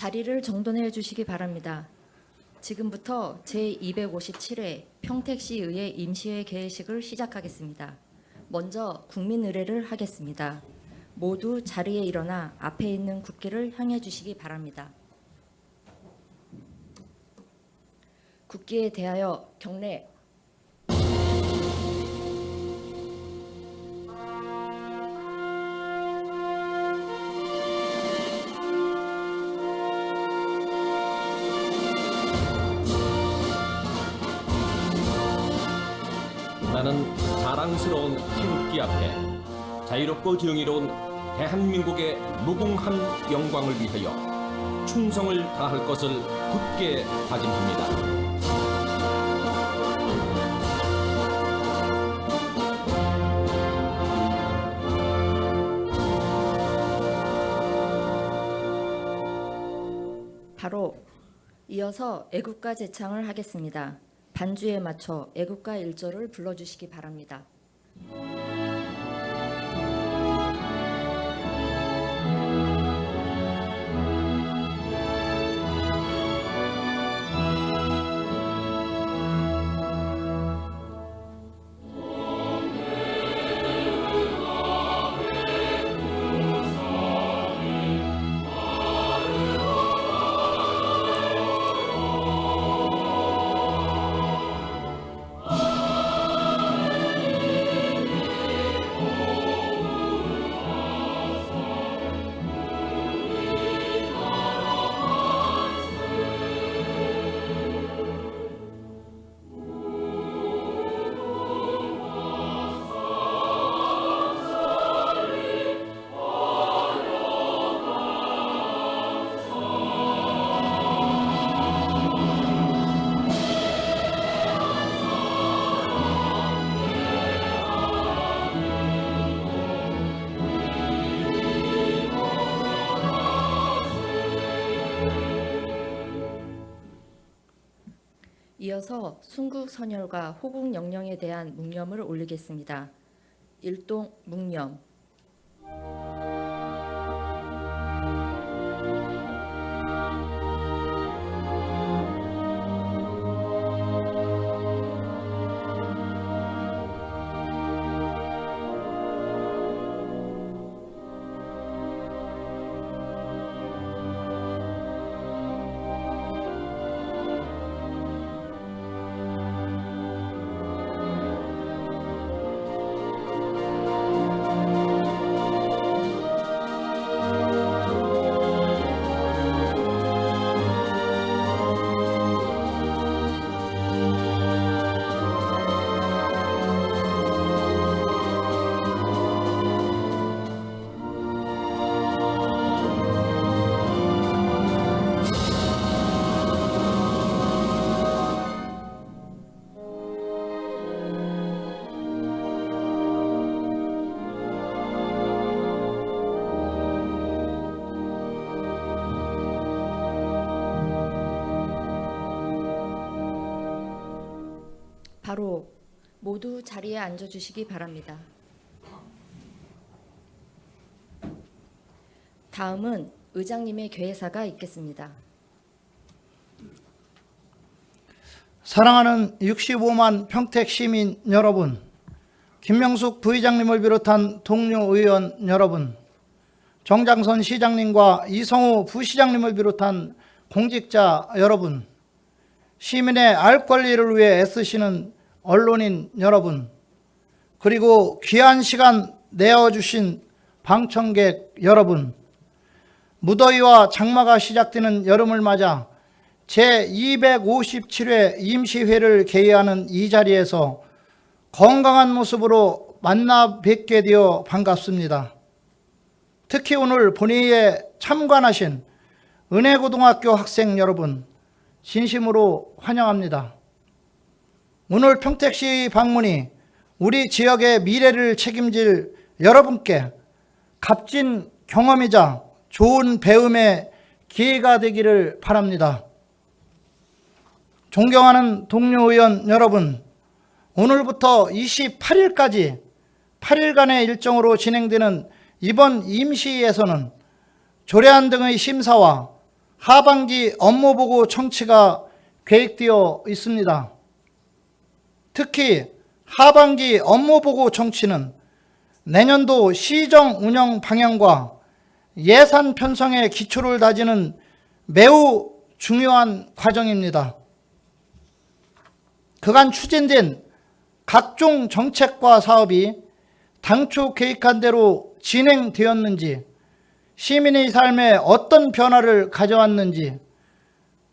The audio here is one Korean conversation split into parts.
자리를 정돈해 주시기 바랍니다. 지금부터 제257회 평택시의회 임시회 개회식을 시작하겠습니다. 먼저 국민 의례를 하겠습니다. 모두 자리에 일어나 앞에 있는 국기를 향해 주시기 바랍니다. 국기에 대하여 경례 자랑스러운 태극기 앞에 자유롭고 정의로운 대한민국의 무궁한 영광을 위하여 충성을 다할 것을 굳게 다짐합니다. 바로 이어서 애국가 제창을 하겠습니다. 반주에 맞춰 애국가 1절을 불러주시기 바랍니다. 이어서 순국 선열과 호국 영령에 대한 묵념을 올리겠습니다. 일동 묵념 바로 모두 자리에 앉아 주시기 바랍니다. 다음은 의장님의 괴사가 있겠습니다. 사랑하는 65만 평택 시민 여러분, 김명숙 부의장님을 비롯한 동료 의원 여러분, 정장선 시장님과 이성우 부시장님을 비롯한 공직자 여러분, 시민의 알 권리를 위해 애쓰시는 언론인 여러분, 그리고 귀한 시간 내어주신 방청객 여러분, 무더위와 장마가 시작되는 여름을 맞아 제257회 임시회를 개의하는 이 자리에서 건강한 모습으로 만나 뵙게 되어 반갑습니다. 특히 오늘 본회의에 참관하신 은혜고등학교 학생 여러분, 진심으로 환영합니다. 오늘 평택시 방문이 우리 지역의 미래를 책임질 여러분께 값진 경험이자 좋은 배움의 기회가 되기를 바랍니다. 존경하는 동료 의원 여러분, 오늘부터 28일까지 8일간의 일정으로 진행되는 이번 임시회에서는 조례안 등의 심사와 하반기 업무보고 청취가 계획되어 있습니다. 특히 하반기 업무보고 청취는 내년도 시정 운영 방향과 예산 편성의 기초를 다지는 매우 중요한 과정입니다. 그간 추진된 각종 정책과 사업이 당초 계획한 대로 진행되었는지, 시민의 삶에 어떤 변화를 가져왔는지,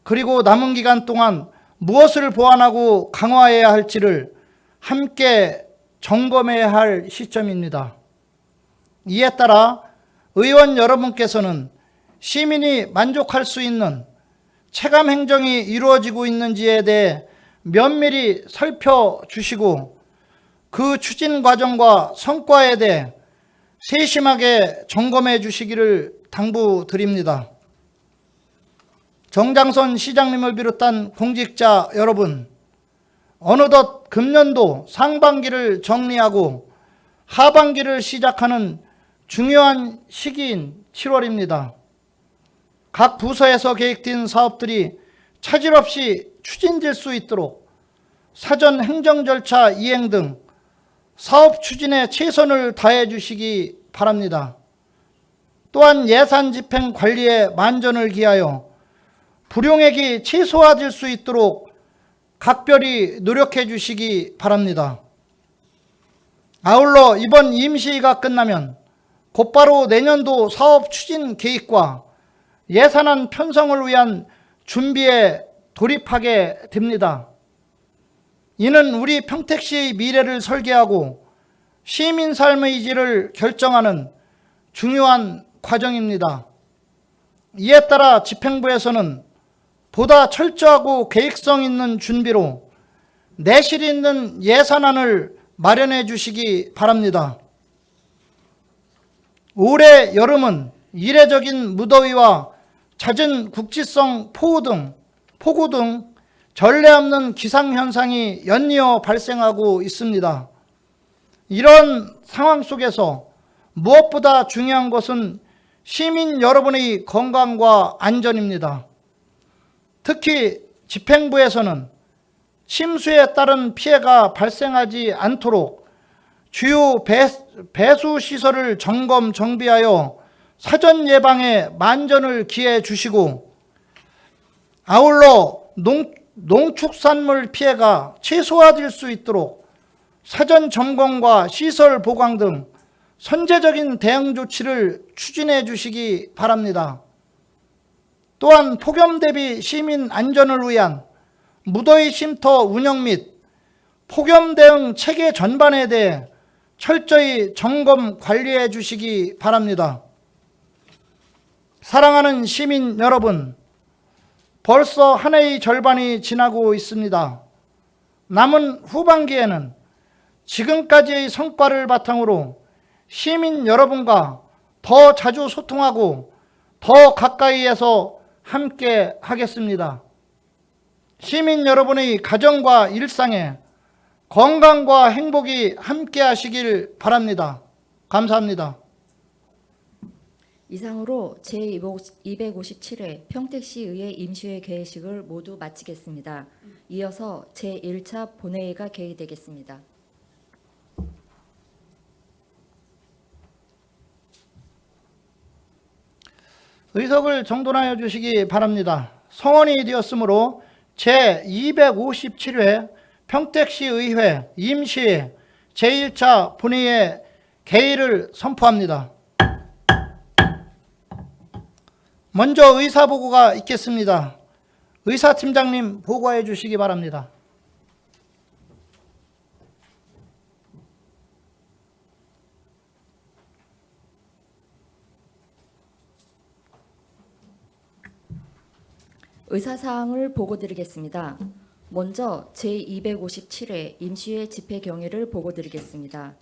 그리고 남은 기간 동안 무엇을 보완하고 강화해야 할지를 함께 점검해야 할 시점입니다. 이에 따라 의원 여러분께서는 시민이 만족할 수 있는 체감 행정이 이루어지고 있는지에 대해 면밀히 살펴주시고 그 추진 과정과 성과에 대해 세심하게 점검해 주시기를 당부드립니다. 정장선 시장님을 비롯한 공직자 여러분, 어느덧 금년도 상반기를 정리하고 하반기를 시작하는 중요한 시기인 7월입니다. 각 부서에서 계획된 사업들이 차질 없이 추진될 수 있도록 사전 행정 절차 이행 등 사업 추진에 최선을 다해 주시기 바랍니다. 또한 예산 집행 관리에 만전을 기하여 불용액이 최소화될 수 있도록 각별히 노력해 주시기 바랍니다. 아울러 이번 임시가 끝나면 곧바로 내년도 사업 추진 계획과 예산안 편성을 위한 준비에 돌입하게 됩니다. 이는 우리 평택시의 미래를 설계하고 시민 삶의 질을 결정하는 중요한 과정입니다. 이에 따라 집행부에서는 보다 철저하고 계획성 있는 준비로 내실 있는 예산안을 마련해 주시기 바랍니다. 올해 여름은 이례적인 무더위와 잦은 국지성 폭우 등, 폭우 등 전례 없는 기상 현상이 연이어 발생하고 있습니다. 이런 상황 속에서 무엇보다 중요한 것은 시민 여러분의 건강과 안전입니다. 특히 집행부에서는 침수에 따른 피해가 발생하지 않도록 주요 배, 배수 시설을 점검 정비하여 사전 예방에 만전을 기해 주시고 아울러 농, 농축산물 피해가 최소화될 수 있도록 사전 점검과 시설 보강 등 선제적인 대응 조치를 추진해 주시기 바랍니다. 또한 폭염 대비 시민 안전을 위한 무더위 쉼터 운영 및 폭염 대응 체계 전반에 대해 철저히 점검 관리해 주시기 바랍니다. 사랑하는 시민 여러분, 벌써 한 해의 절반이 지나고 있습니다. 남은 후반기에는 지금까지의 성과를 바탕으로 시민 여러분과 더 자주 소통하고 더 가까이에서 함께 하겠습니다. 시민 여러분의 가정과 일상에 건강과 행복이 함께 하시길 바랍니다. 감사합니다. 이상으로 제257회 평택시 의회 임시회 개회식을 모두 마치겠습니다. 이어서 제1차 본회의가 개의되겠습니다. 의석을 정돈하여 주시기 바랍니다. 성원이 되었으므로 제257회 평택시의회 임시 제1차 본회의의 개의를 선포합니다. 먼저 의사보고가 있겠습니다. 의사팀장님 보고해 주시기 바랍니다. 의사사항을 보고드리겠습니다. 먼저 제257회 임시회 집회 경위를 보고드리겠습니다.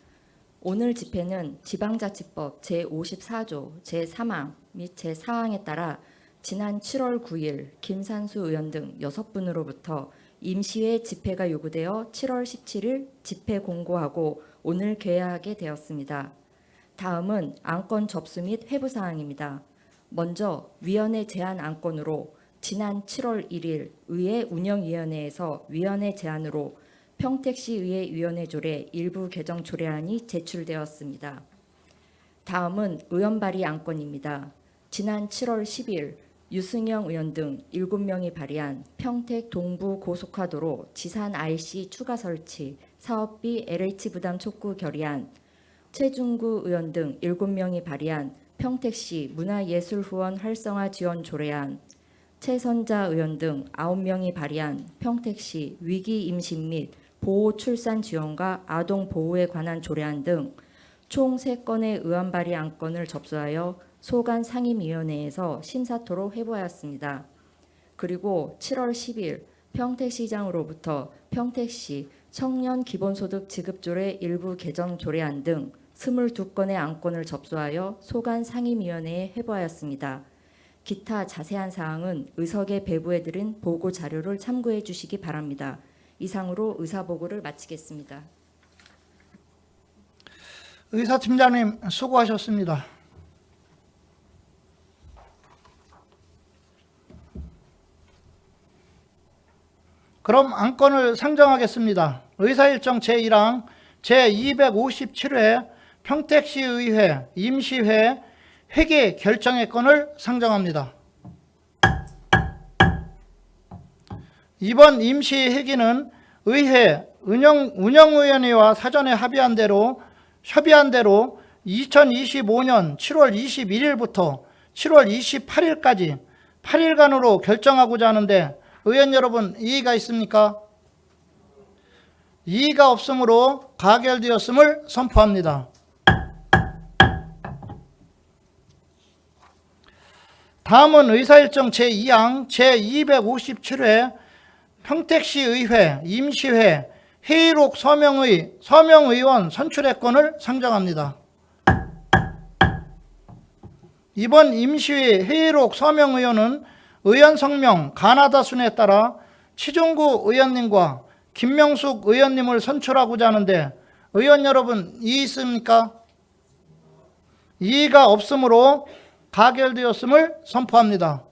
오늘 집회는 지방자치법 제54조 제3항 및 제4항에 따라 지난 7월 9일 김산수 의원 등 6분으로부터 임시회 집회가 요구되어 7월 17일 집회 공고하고 오늘 개회하게 되었습니다. 다음은 안건 접수 및 회부 사항입니다. 먼저 위원회 제안 안건으로 지난 7월 1일 의회 운영위원회에서 위원회 제안으로 평택시의회 위원회 조례 일부 개정 조례안이 제출되었습니다. 다음은 의원 발의 안건입니다. 지난 7월 10일 유승영 의원 등 7명이 발의한 평택 동부 고속화도로 지산 IC 추가 설치 사업비 LH 부담 촉구 결의안 최중구 의원 등 7명이 발의한 평택시 문화예술 후원 활성화 지원 조례안 최선자 의원 등 9명이 발의한 평택시 위기 임신 및 보호 출산 지원과 아동 보호에 관한 조례안 등 총 3건의 의원 발의 안건을 접수하여 소관 상임위원회에서 심사토로 해보았습니다. 그리고 7월 10일 평택시장으로부터 평택시 청년 기본소득 지급조례 일부 개정 조례안 등 22건의 안건을 접수하여 소관 상임위원회에 해보았습니다. 기타 자세한 사항은 의석에 배부해드린 보고 자료를 참고해 주시기 바랍니다. 이상으로 의사 보고를 마치겠습니다. 의사 팀장님 수고하셨습니다. 그럼 안건을 상정하겠습니다. 의사일정 제1항 제257회 평택시의회 임시회 회계 결정의 건을 상정합니다. 이번 임시 회기는 의회 운영, 운영위원회와 사전에 합의한 대로 협의한 대로 2025년 7월 21일부터 7월 28일까지 8일간으로 결정하고자 하는데 의원 여러분 이의가 있습니까? 이의가 없으므로 가결되었음을 선포합니다. 다음은 의사일정 제2항 제257회 평택시 의회 임시회 회의록 서명의 서명의원 선출의 건을 상정합니다. 이번 임시회 회의록 서명의원은 의원 성명 가나다 순에 따라 치종구 의원님과 김명숙 의원님을 선출하고자 하는데 의원 여러분 이의 있습니까? 이의가 없으므로 가결되었음을 선포합니다.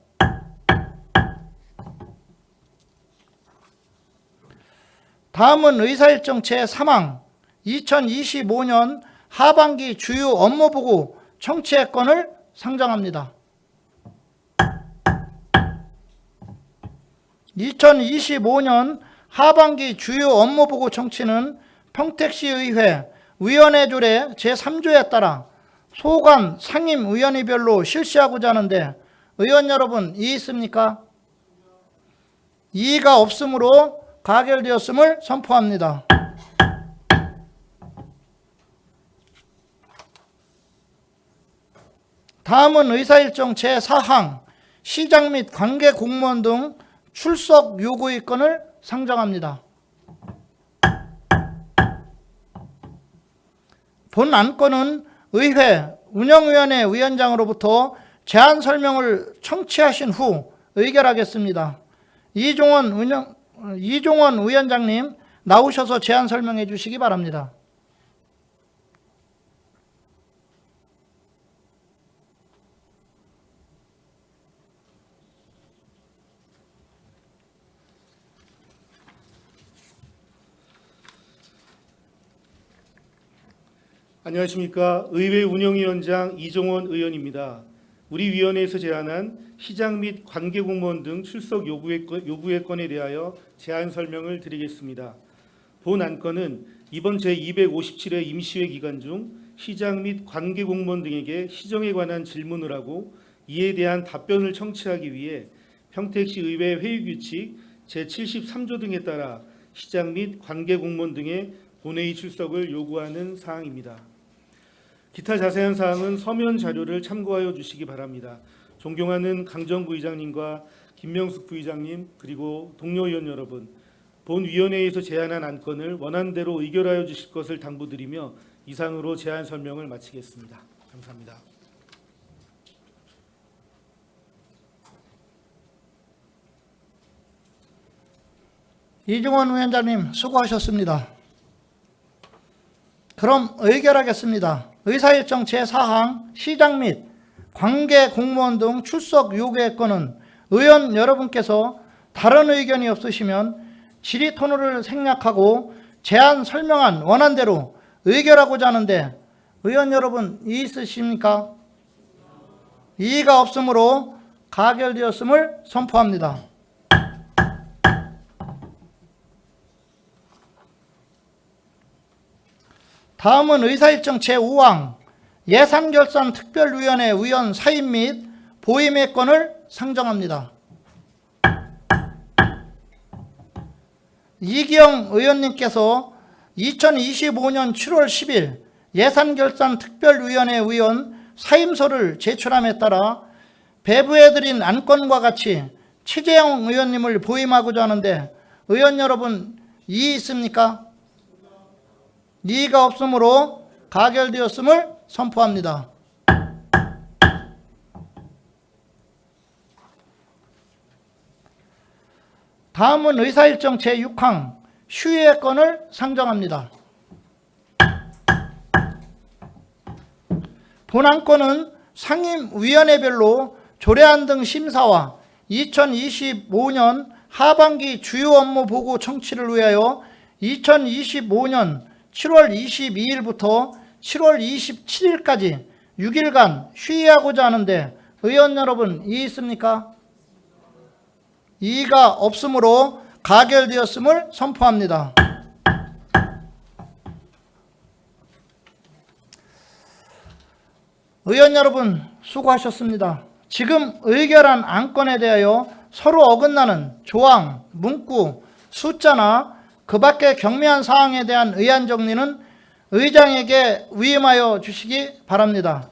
다음은 의사일정 제3항 2025년 하반기 주요 업무보고 청취의 건을 상정합니다. 2025년 하반기 주요 업무보고 청취는 평택시의회 위원회 조례 제3조에 따라 소관 상임위원회별로 실시하고자 하는데 의원 여러분 이의 있습니까? 이의가 없으므로 가결되었음을 선포합니다. 다음은 의사일정 제4항 시장 및 관계 공무원 등 출석 요구의 건을 상정합니다. 본 안건은 의회 운영위원회 위원장으로부터 제안 설명을 청취하신 후 의결하겠습니다. 이종원 운영 이종원 위원장님 나오셔서 제안 설명해 주시기 바랍니다. 안녕하십니까. 의회 운영위원장 이종원 의원입니다. 우리 위원회에서 제안한 시장 및 관계 공무원 등 출석 요구의, 건- 요구의 건에 대하여 제안 설명을 드리겠습니다. 본 안건은 이번 제257회 임시회 기간 중 시장 및 관계 공무원 등에게 시정에 관한 질문을 하고 이에 대한 답변을 청취하기 위해 평택시 의회 회의 규칙 제73조 등에 따라 시장 및 관계 공무원 등의 본회의 출석을 요구하는 사항입니다. 기타 자세한 사항은 서면 자료를 참고하여 주시기 바랍니다. 존경하는 강정 부의장님과 김명숙 부의장님 그리고 동료 의원 여러분, 본 위원회에서 제안한 안건을 원안대로 의결하여 주실 것을 당부드리며 이상으로 제안 설명을 마치겠습니다. 감사합니다. 이종원 위원장님 수고하셨습니다. 그럼 의결하겠습니다. 의사일정 제4항 시장 및 관계 공무원 등 출석 요구의 건은 의원 여러분께서 다른 의견이 없으시면 질의 토론을 생략하고 제안 설명한 원안대로 의결하고자 하는데 의원 여러분 이의 있으십니까? 이의가 없으므로 가결되었음을 선포합니다. 다음은 의사일정 제5항 예산결산 특별위원회 위원 사임 및 보임의 건을 상정합니다. 이기영 의원님께서 2025년 7월 10일 예산결산 특별위원회 위원 사임서를 제출함에 따라 배부해드린 안건과 같이 최재형 의원님을 보임하고자 하는데 의원 여러분 이의 있습니까? 이의가 없으므로 가결되었음을 선포합니다. 다음은 의사일정 제6항 휴의 건을 상정합니다. 본안건은 상임위원회별로 조례안 등 심사와 2025년 하반기 주요 업무 보고 청취를 위하여 2025년 7월 22일부터 7월 27일까지 6일간 휴의하고자 하는데 의원 여러분 이의 있습니까? 이의가 없으므로 가결되었음을 선포합니다. 의원 여러분 수고하셨습니다. 지금 의결한 안건에 대하여 서로 어긋나는 조항, 문구, 숫자나 그 밖의 경미한 사항에 대한 의안 정리는 의장에게 위임하여 주시기 바랍니다.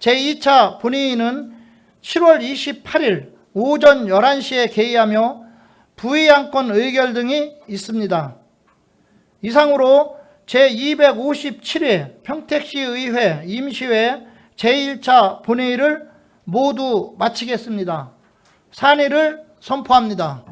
제2차 본회의는 7월 28일 오전 11시에 개의하며 부의안건 의결 등이 있습니다. 이상으로 제257회 평택시 의회 임시회 제1차 본회의를 모두 마치겠습니다. 산의를 선포합니다.